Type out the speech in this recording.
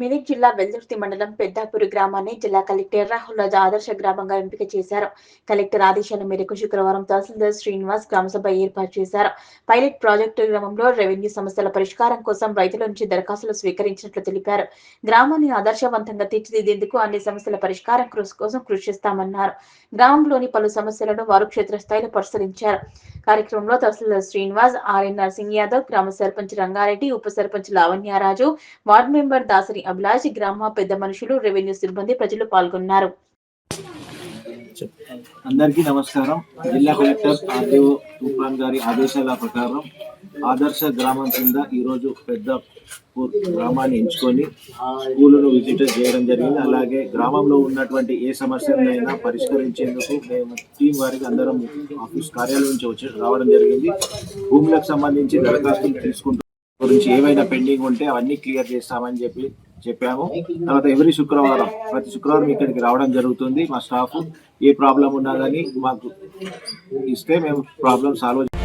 మెదక్ జిల్లా వెల్దుర్తి మండలం పెద్దాపూర్ గ్రామాన్ని జిల్లా కలెక్టర్ రాహుల్ రాజా ఆదర్శ గ్రామంగా ఎంపిక చేశారు. కలెక్టర్ ఆదేశాల మేరకు శుక్రవారం తహసీల్దార్ శ్రీనివాస్ గ్రామసభ ఏర్పాటు చేశారు. పైలట్ ప్రాజెక్టు గ్రామంలో రెవెన్యూ సమస్యల పరిష్కారం కోసం రైతుల నుంచి దరఖాస్తులు స్వీకరించినట్లు తెలిపారు. గ్రామాన్ని ఆదర్శవంతంగా తీర్చిదిద్దేందుకు అన్ని సమస్యల పరిష్కారం కృషి కోసం కృషి చేస్తామన్నారు. గ్రామంలోని పలు సమస్యలను వారు క్షేత్రస్థాయిలో పరిశీలించారు. కార్యక్రమంలో తహసీల్దార్ శ్రీనివాస్ ఆర్ఎన్ నర్సింగ్ యాదవ్ గ్రామ సర్పంచ్ రంగారెడ్డి ఉప సర్పంచ్ లావణ్యరాజు వార్డు మెంబర్ దాసరి అభిలాష్ గ్రామ పెద్ద మనుషులు రెవెన్యూ సిబ్బంది ప్రజలు పాల్గొన్నారు. అందరికీ నమస్కారం. జిల్లా కలెక్టర్ ఆర్డీఓ తుఫాన్ గారి ఆదేశాల ప్రకారం ఆదర్శ గ్రామం కింద ఈరోజు పెద్ద గ్రామాన్ని ఎంచుకొని స్కూలును విజిట్ చేయడం జరిగింది. అలాగే గ్రామంలో ఉన్నటువంటి ఏ సమస్యలైనా పరిష్కరించేందుకు మేము టీం వారికి అందరం ఆఫీస్ కార్యాలయం నుంచి వచ్చి రావడం జరిగింది. భూములకు సంబంధించి దరఖాస్తులు తీసుకుంటూ గురించి ఏమైనా పెండింగ్ ఉంటే అవన్నీ క్లియర్ చేస్తామని చెప్పి చెప్పాము. తర్వాత ఎవరి శుక్రవారం ప్రతి శుక్రవారం ఇక్కడికి రావడం జరుగుతుంది మా స్టాఫ్. ఏ ప్రాబ్లం ఉన్నా కానీ మాకు ఇస్తే మేము ప్రాబ్లం సాల్వ్